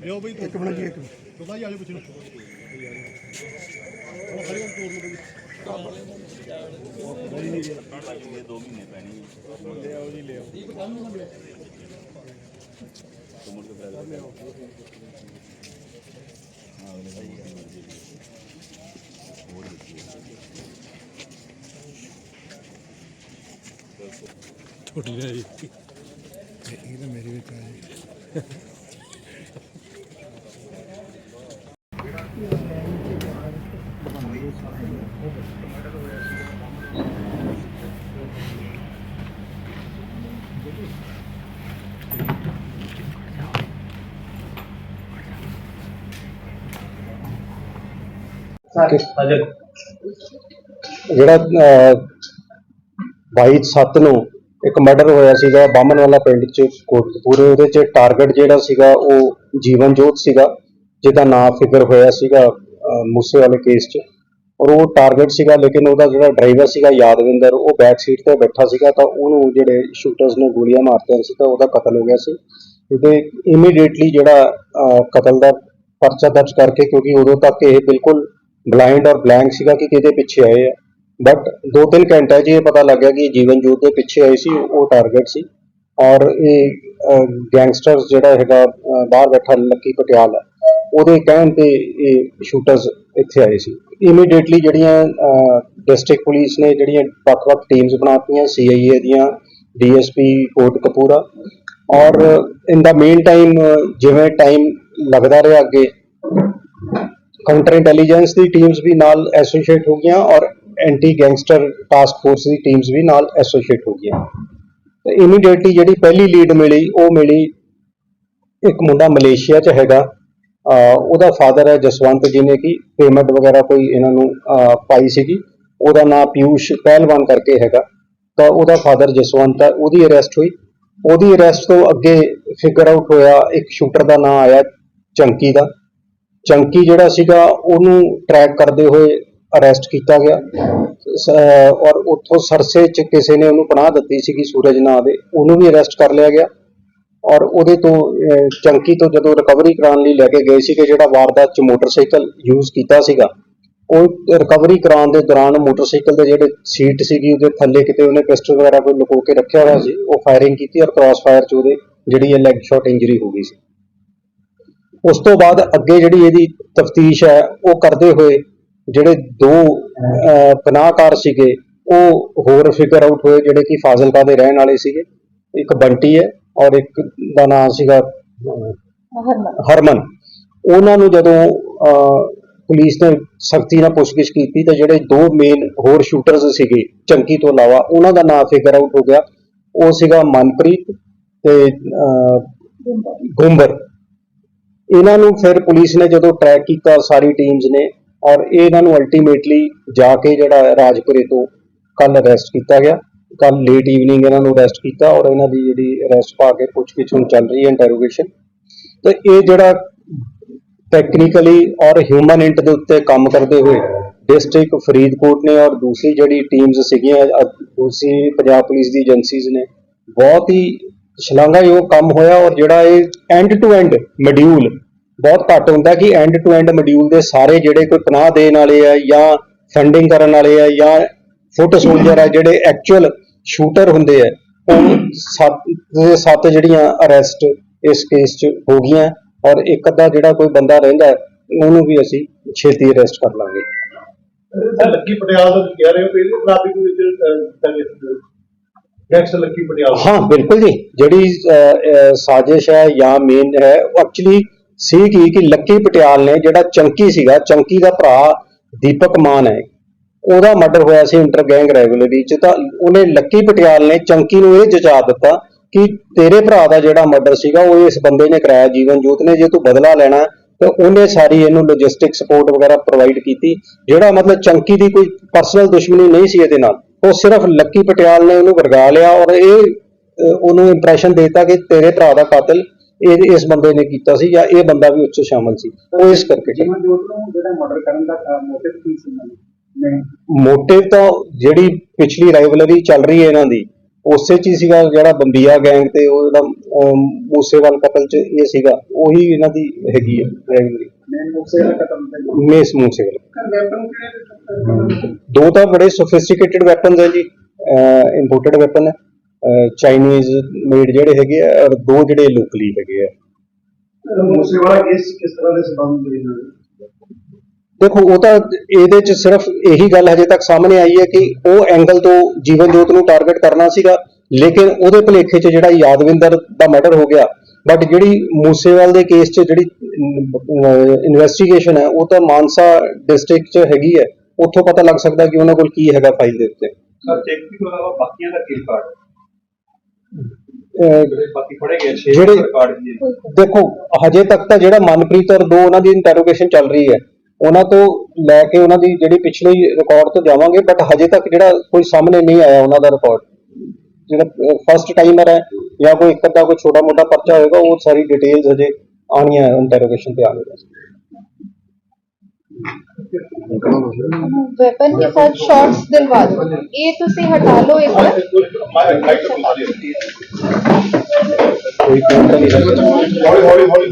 ਲਿਓ ਬਈ ਇੱਕ ਮਿੰਟ ਜੀ ਇੱਕ ਮਿੰਟ। ਤੋਂ ਭਾਈ ਆਜੋ ਪੁੱਛ ਲਓ ਨੂੰ। ਤੋੜ ਲਓ ਬਈ ਇਹ 2 ਮਹੀਨੇ ਪੈਣੀ ਹੈ ਛੋਟੀ ਰਹਿ ਇਹ ਤਾਂ ਮੇਰੀ ਵਿੱਚ ਆ ਜੀ ਜਿਹੜਾ 22/7 ਨੂੰ ਇੱਕ ਮਰਡਰ ਹੋਇਆ ਸੀਗਾ ਬਾਮਨ ਵਾਲਾ ਪਿੰਡ ਚ ਕੋਟਕਪੂਰੇ ਉਹਦੇ ਚ। ਟਾਰਗੇਟ ਜਿਹੜਾ ਸੀਗਾ ਉਹ ਜੀਵਨ ਜੋਤ ਸੀਗਾ ਜਿਹਦਾ ਨਾਮ ਫਿਗਰ ਹੋਇਆ ਸੀਗਾ ਮੂਸੇ ਵਾਲੇ ਕੇਸ ਚ। ਔਰ ਉਹ ਟਾਰਗੇਟ ਸੀਗਾ ਲੇਕਿਨ ਉਹਦਾ ਜਿਹੜਾ ਡਰਾਈਵਰ ਸੀਗਾ ਯਾਦਵਿੰਦਰ ਉਹ ਬੈਕ ਸੀਟ ਤੇ ਬੈਠਾ ਸੀਗਾ ਤਾਂ ਉਹਨੂੰ ਜਿਹੜੇ ਸ਼ੂਟਰਸ ਨੇ ਗੋਲੀਆਂ ਮਾਰਤੀਆਂ ਸੀ ਤਾਂ ਉਹਦਾ ਕਤਲ ਹੋ ਗਿਆ ਸੀ। ਉਹਦੇ ਇਮੀਡੀਏਟਲੀ ਜਿਹੜਾ ਕਤਲ ਦਾ ਪਰਚਾ ਦਰਜ ਕਰਕੇ ਕਿਉਂਕਿ ਉਦੋਂ ਤੱਕ ਇਹ ਬਿਲਕੁਲ ਬਲਾਈਂਡ ਔਰ ਬਲੈਂਕ ਸੀਗਾ ਕਿ ਕਿਹਦੇ ਪਿੱਛੇ ਆਏ ਆ। ਬਟ 2-3 ਘੰਟੇ 'ਚ ਇਹ ਪਤਾ ਲੱਗਿਆ ਕਿ ਜੀਵਨ ਜੋਤ ਦੇ ਪਿੱਛੇ ਆਏ ਸੀ, ਉਹ ਟਾਰਗੇਟ ਸੀ। ਔਰ ਇਹ ਗੈਂਗਸਟਰਸ ਜਿਹੜਾ ਹੈਗਾ ਬਾਹਰ ਬੈਠਾ ਲੱਕੀ ਪਟਿਆਲ ਹੈ ਉਹਦੇ ਕਹਿਣ ਤੇ ਇਹ ਸ਼ੂਟਰਸ ਇੱਥੇ ਆਏ ਸੀ। ਇਮੀਡੀਏਟਲੀ ਜਿਹੜੀਆਂ ਡਿਸਟ੍ਰਿਕਟ ਪੁਲਿਸ ਨੇ ਜਿਹੜੀਆਂ ਵੱਖ-ਵੱਖ ਟੀਮਸ ਬਣਾਤੀਆਂ ਸੀਆਈਏ ਦੀਆਂ ਡੀਐਸਪੀ ਕੋਟ ਕਪੂਰਾ ਔਰ ਇਨ ਦਾ ਮੇਨ ਟਾਈਮ ਜਿਵੇਂ ਟਾਈਮ ਲੱਗਦਾ ਰਿਹਾ ਅੱਗੇ ਕਾਊਂਟਰ ਇੰਟੈਲੀਜੈਂਸ ਦੀ ਟੀਮਸ ਵੀ ਨਾਲ ਐਸੋਸੀਏਟ ਹੋ ਗਈਆਂ ਔਰ ਐਂਟੀ ਗੈਂਗਸਟਰ ਟਾਸਕ ਫੋਰਸ ਦੀ ਟੀਮਸ ਵੀ ਨਾਲ ਐਸੋਸੀਏਟ ਹੋ ਗਈਆਂ। ਤੇ ਇਮੀਡੀਏਟਲੀ ਜਿਹੜੀ ਪਹਿਲੀ ਲੀਡ ਮਿਲੀ, ਉਹ ਮਿਲੀ ਇੱਕ ਮੁੰਡਾ ਮਲੇਸ਼ੀਆ 'ਚ ਹੈਗਾ। ਉਹਦਾ ਫਾਦਰ ਹੈ ਜਸਵੰਤ, ਜਿਹਨੇ ਕਿ ਪੇਮੈਂਟ ਵਗੈਰਾ ਕੋਈ ਇਹਨਾਂ ਨੂੰ ਪਾਈ ਸੀਗੀ। ਉਹਦਾ ਨਾਮ ਪਿਊਸ਼ ਪਹਿਲਵਾਨ ਕਰਕੇ ਹੈਗਾ। ਤਾਂ ਉਹਦਾ ਫਾਦਰ ਜਸਵੰਤ ਹੈ, ਉਹਦੀ ਅਰੈਸਟ ਹੋਈ। ਉਹਦੀ ਅਰੈਸਟ ਤੋਂ ਅੱਗੇ ਫਿਗਰ ਆਊਟ ਹੋਇਆ ਇੱਕ ਸ਼ੂਟਰ ਦਾ ਨਾਮ ਆਇਆ ਚੰਕੀ ਦਾ। ਚੰਕੀ ਜਿਹੜਾ ਸੀਗਾ, ਉਹਨੂੰ ਟਰੈਕ ਕਰਦੇ ਹੋਏ ਅਰੈਸਟ ਕੀਤਾ ਗਿਆ। ਔਰ ਉੱਥੋਂ ਸਰਸੇ ਚ ਕਿਸੇ ਨੇ ਉਹਨੂੰ ਪਨਾਹ ਦਿੱਤੀ ਸੀਗੀ ਸੂਰਜ ਨਾਂ ਦੇ, ਉਹਨੂੰ ਵੀ ਅਰੈਸਟ ਕਰ ਲਿਆ ਗਿਆ। ਔਰ ਉਹਦੇ ਤੋਂ ਚੰਕੀ ਤੋਂ ਜਦੋਂ ਰਿਕਵਰੀ ਕਰਾਉਣ ਲਈ ਲੈ ਕੇ ਗਏ ਸੀ ਕਿ ਜਿਹੜਾ ਵਾਰਦਾਤ ਚ ਮੋਟਰਸਾਈਕਲ ਯੂਜ਼ ਕੀਤਾ ਸੀਗਾ, ਉਹ ਰਿਕਵਰੀ ਕਰਾਉਣ ਦੇ ਦੌਰਾਨ ਮੋਟਰਸਾਈਕਲ ਦੇ ਜਿਹੜੇ ਸੀਟ ਸੀਗੀ, ਉਹਦੇ ਥੱਲੇ ਕਿਤੇ ਉਹਨੇ ਪਿਸਟਲ ਵਗੈਰਾ ਕੋਈ ਲੁਕੋ ਕੇ ਰੱਖਿਆ ਹੋਇਆ ਸੀ, ਉਹ ਫਾਇਰਿੰਗ ਕੀਤੀ ਔਰ ਕ੍ਰਾਸ ਫਾਇਰ ਚ ਉਹਦੇ ਜਿਹੜੀ ਇਹ ਲੈਗ ਸ਼ਾਟ ਇੰਜਰੀ ਹੋ ਗਈ ਸੀ। ਉਸ ਤੋਂ ਬਾਅਦ ਅੱਗੇ ਜਿਹੜੀ ਇਹਦੀ ਤਫਤੀਸ਼ ਹੈ ਉਹ ਕਰਦੇ ਹੋਏ ਜਿਹੜੇ ਦੋ ਪਨਾਹਕਾਰ ਸੀਗੇ ਉਹ ਹੋਰ ਫਿਗਰ ਆਊਟ ਹੋਏ ਜਿਹੜੇ ਕਿ ਫਾਜ਼ਿਲਕਾ ਦੇ ਰਹਿਣ ਵਾਲੇ ਸੀਗੇ। ਇੱਕ ਬੰਟੀ ਹੈ ਔਰ ਇੱਕ ਦਾ ਨਾਮ ਸੀਗਾ ਹਰਮਨ। ਉਹਨਾਂ ਨੂੰ ਜਦੋਂ ਪੁਲਿਸ ਨੇ ਸਖਤੀ ਨਾਲ ਪੁੱਛਗਿੱਛ ਕੀਤੀ ਤਾਂ ਜਿਹੜੇ ਦੋ ਮੇਨ ਹੋਰ ਸ਼ੂਟਰਸ ਸੀਗੇ ਚੰਕੀ ਤੋਂ ਇਲਾਵਾ ਉਹਨਾਂ ਦਾ ਨਾਮ ਫਿਗਰ ਆਊਟ ਹੋ ਗਿਆ। ਉਹ ਸੀਗਾ ਮਨਪ੍ਰੀਤ ਤੇ ਗੁੰਬਰ ਇਹਨਾਂ ਨੂੰ ਫਿਰ ਪੁਲਿਸ ਨੇ ਜਦੋਂ ਟਰੈਕ ਕੀਤਾ, ਸਾਰੀ ਟੀਮਸ ਨੇ, ਔਰ ਇਹਨਾਂ ਨੂੰ ਅਲਟੀਮੇਟਲੀ ਜਾ ਕੇ ਜਿਹੜਾ ਰਾਜਪੁਰੇ ਤੋਂ ਕੱਲ ਅਰੈਸਟ ਕੀਤਾ ਗਿਆ। ਕੱਲ ਲੇਟ ਈਵਨਿੰਗ ਇਹਨਾਂ ਨੂੰ ਅਰੈਸਟ ਕੀਤਾ ਔਰ ਇਹਨਾਂ ਦੀ ਜਿਹੜੀ ਅਰੈਸਟ ਪਾ ਕੇ ਪੁੱਛਗਿੱਛ ਹੁਣ ਚੱਲ ਰਹੀ ਹੈ ਇੰਟਰੋਗੇਸ਼ਨ ਤੇ ਇਹ ਜਿਹੜਾ ਟੈਕਨੀਕਲੀ ਔਰ ਹਿਊਮਨ ਇੰਟ ਦੇ ਉੱਤੇ ਕੰਮ ਕਰਦੇ ਹੋਏ ਡਿਸਟ੍ਰਿਕਟ ਫਰੀਦਕੋਟ ਨੇ ਔਰ ਦੂਸਰੀ ਜਿਹੜੀ ਟੀਮਸ ਸੀਗੀਆਂ ਅ- ਦੂਸਰੀ ਪੰਜਾਬ ਪੁਲਿਸ ਦੀ ਏਜੰਸੀਜ਼ ਨੇ, ਬਹੁਤ ਹੀ ਸ਼ਲਾਘਾਯੋਗ ਕੰਮ ਹੋਇਆ ਔਰ ਜਿਹੜਾ ਇਹ ਐਂਡ ਟੂ ਐਂਡ ਮੋਡਿਊਲ ਬਹੁਤ ਘੱਟ ਹੁੰਦਾ ਕਿ ਐਂਡ ਟੂ ਐਂਡ ਮੋਡਿਊਲ ਦੇ ਸਾਰੇ ਜਿਹੜੇ ਕੋਈ ਪਨਾਹ ਦੇਣ ਵਾਲੇ ਆ ਜਾਂ ਫੰਡਿੰਗ ਕਰਨ ਵਾਲੇ ਆ ਜਾਂ ਫੁੱਟ ਸੋਲਜਰ ਆ ਜਿਹੜੇ ਐਕਚੁਅਲ ਸ਼ੂਟਰ ਹੁੰਦੇ ਆ, ਉਹ ਸੱਤ ਦੇ ਸੱਤ ਜਿਹੜੀਆਂ ਅਰੈਸਟ ਇਸ ਕੇਸ 'ਚ ਹੋ ਗਈਆਂ ਔਰ ਇੱਕ ਅੱਧਾ ਜਿਹੜਾ ਕੋਈ ਬੰਦਾ ਰਹਿੰਦਾ, ਉਹਨੂੰ ਵੀ ਅਸੀਂ ਛੇਤੀ ਅਰੈਸਟ ਕਰ ਲਾਂਗੇ। ਸਰ, ਲੱਕੀ ਪਟਿਆਲ ਦਾ ਕਹਿ ਰਹੇ ਹੋ ਕਿ ਇਹਦੇ ਟ੍ਰੈਫਿਕ ਦੇ ਵਿੱਚ ਨੈਕਸਟ ਲੱਕੀ ਪਟਿਆਲ। ਹਾਂ, ਬਿਲਕੁਲ ਜੀ। ਜਿਹੜੀ ਸਾਜ਼ਿਸ਼ ਹੈ ਜਾਂ ਮੇਨ ਹੈ ਐਕਚੁਅਲੀ ਸੀ ਕੀ, ਕਿ ਲੱਕੀ ਪਟਿਆਲ ਨੇ ਜਿਹੜਾ ਚੰਕੀ ਸੀਗਾ, ਚੰਕੀ ਦਾ ਭਰਾ ਦੀਪਕ ਮਾਨ ਹੈ, ਉਹਦਾ ਮਰਡਰ ਹੋਇਆ ਸੀ ਇੰਟਰ ਗੈਂਗ ਰੈਗੂਲਰੀ ਚ। ਤਾਂ ਉਹਨੇ ਲੱਕੀ ਪਟਿਆਲ ਨੇ ਚੰਕੀ ਨੂੰ ਇਹ ਜਚਾ ਦਿੱਤਾ ਕਿ ਤੇਰੇ ਭਰਾ ਦਾ ਜਿਹੜਾ ਮਰਡਰ ਸੀਗਾ, ਉਹ ਇਸ ਬੰਦੇ ਨੇ ਕਰਾਇਆ ਜੀਵਨ ਜੋਤ ਨੇ। ਜੇ ਤੂੰ ਬਦਲਾ ਲੈਣਾ, ਤਾਂ ਉਹਨੇ ਸਾਰੀ ਇਹਨੂੰ ਲੌਜਿਸਟਿਕ ਸਪੋਰਟ ਵਗੈਰਾ ਪ੍ਰੋਵਾਈਡ ਕੀਤੀ, ਜਿਹੜਾ ਮਤਲਬ ਚੰਕੀ ਦੀ ਕੋਈ ਪਰਸਨਲ ਦੁਸ਼ਮਣੀ ਨਹੀਂ ਸੀ ਇਹਦੇ ਨਾਲ। ਉਹ ਸਿਰਫ ਲੱਕੀ ਪਟਿਆਲ ਨੇ ਉਹਨੂੰ ਵਰਗਾ ਲਿਆ ਔਰ ਇਹ ਉਹਨੂੰ ਇੰਪ੍ਰੈਸ਼ਨ ਦੇਤਾ ਕਿ ਤੇਰੇ ਭਰਾ ਦਾ ਕਾਤਲ ਇਹ ਇਸ ਬੰਦੇ ਨੇ ਕੀਤਾ ਸੀ ਜਾਂ ਇਹ ਬੰਦਾ ਵੀ ਉੱਚ ਸ਼ਾਮਲ ਸੀ ਉਹ ਇਸ ਕਰਕੇ। ਜੀਵਨ ਜੋਤ ਨੂੰ ਜਿਹੜਾ ਮਰਡਰ ਕਰਨ ਦਾ ਮੋਟਿਵ ਕੀ ਸੀ ਉਹਨਾਂ ਦਾ ਨਹੀਂ ਮੋਟਿਵ ਤਾਂ ਜਿਹੜੀ ਪਿਛਲੀ ਰਾਈਵਲਰੀ ਚੱਲ ਰਹੀ ਹੈ ਇਹਨਾਂ ਦੀ ਉਸੇ ਚ ਹੀ ਸੀਗਾ ਜਿਹੜਾ ਬੰਬੀਆ ਗੈਂਗ ਤੇ ਉਹ ਜਿਹੜਾ ਮੂਸੇਵਾਲ ਕਤਲ ਚ ਇਹ ਸੀਗਾ ਉਹੀ ਇਹਨਾਂ ਦੀ ਹੈਗੀ ਹੈ ਰਾਈਵਲਰੀ ਮੈਂ ਦਾ ਕਤਲ ਦਾ ਮੇਸ ਮੂਸੇਵਾਲ ਦੋ ਤਾਂ ਬੜੇ ਸੋਫਿਸਟੀਕੇਟਡ ਵੈਪਨਸ ਹੈ ਜੀ ਇੰਪੋਰਟਡ ਵੈਪਨ ਹੈ ਚਾਈਨੀਜ਼ ਮੇਡ ਜਿਹੜੇ ਹੈਗੇ ਆ ਔਰ ਦੋ ਜਿਹੜੇ ਲੋਕਲੀ ਹੈਗੇ ਆ। ਮੂਸੇ ਵਾਲਾ ਕੇਸ ਕਿਸ ਤਰ੍ਹਾਂ ਦੇ ਸਬੰਧ ਦੇ? ਨਾਲ ਦੇਖੋ ਉਹ ਤਾਂ ਇਹਦੇ ਚ ਸਿਰਫ ਇਹੀ ਗੱਲ ਹਜੇ ਤੱਕ ਸਾਹਮਣੇ ਆਈ ਹੈ ਕਿ ਉਹ ਐਂਗਲ ਤੋਂ ਜੀਵਨ ਜੋਤ ਨੂੰ ਟਾਰਗੇਟ ਕਰਨਾ ਸੀਗਾ ਲੇਕਿਨ ਉਹਦੇ ਭੁਲੇਖੇ 'ਚ ਜਿਹੜਾ ਯਾਦਵਿੰਦਰ ਦਾ ਮਰਡਰ ਹੋ ਗਿਆ ਬਟ ਜਿਹੜੀ ਮੂਸੇਵਾਲ ਦੇ ਕੇਸ 'ਚ ਜਿਹੜੀ ਇਨਵੈਸਟੀਗੇਸ਼ਨ ਹੈ ਉਹ ਤਾਂ ਮਾਨਸਾ ਡਿਸਟ੍ਰਿਕਟ 'ਚ ਹੈਗੀ ਹੈ। ਉੱਥੋਂ ਪਤਾ ਲੱਗ ਸਕਦਾ ਕਿ ਉਹਨਾਂ ਕੋਲ ਕੀ ਹੈਗਾ ਫਾਈਲ ਦੇ ਉੱਤੇ। ਸਰ ਚੈੱਕ ਵੀ ਤੋਂ ਇਲਾਵਾ ਬਾਕੀਆਂ ਦਾ ਕੀ ਰਿਕਾਰਡ? ਅਹ, ਜਿਹੜੇ ਬਾਕੀ ਫੜੇ ਗਏ 6 ਜਿਹੜੇ- ਰਿਕਾਰਡ ਜੀ। ਦੇਖੋ ਹਜੇ ਤੱਕ ਤਾਂ ਜਿਹੜਾ ਮਨਪ੍ਰੀਤ ਔਰ ਦੋ ਉਹਨਾਂ ਦੀ ਇੰਟਰੋਗੇਸ਼ਨ ਚੱਲ ਰਹੀ ਹੈ ਉਹਨਾਂ ਤੋਂ ਲੈ ਕੇ ਉਹਨਾਂ ਦੀ ਜਿਹੜੀ ਪਿਛਲੀ ਰਿਕਾਰਡ ਤੋਂ ਜਾਵਾਂਗੇ ਬਟ ਹਜੇ ਤੱਕ ਜਿਹੜਾ ਕੋਈ ਸਾਹਮਣੇ ਨਹੀਂ ਆਇਆ ਉਹਨਾਂ ਦਾ ਰਿਕਾਰਡ ਜਿਹੜਾ ਫਰਸਟ ਟਾਈਮਰ ਹੈ ਜਾਂ ਕੋਈ ਇੱਕ ਅੱਧਾ ਕੋਈ ਛੋਟਾ ਮੋਟਾ ਪਰਚਾ ਹੋਏਗਾ ਉਹ ਸਾਰੀ ਡਿਟੇਲਸ ਹਜੇ ਆਣੀਆਂ ਹੈ ਇੰਟਰੋਗੇਸ਼ਨ ਤੇ ਆਣਗੀਆਂ ਵੈਪਨ ਕੇ ਸਾਥ ਸ਼ਾਟਸ ਦਿਲਵਾ ਦੋ ਇਹ ਤੁਸੀਂ ਹਟਾ ਲਓ ਇਸ ਕੋਈ ਕੋਈ ਨਹੀਂ ਹੌਲੀ ਹੌਲੀ ਹੌਲੀ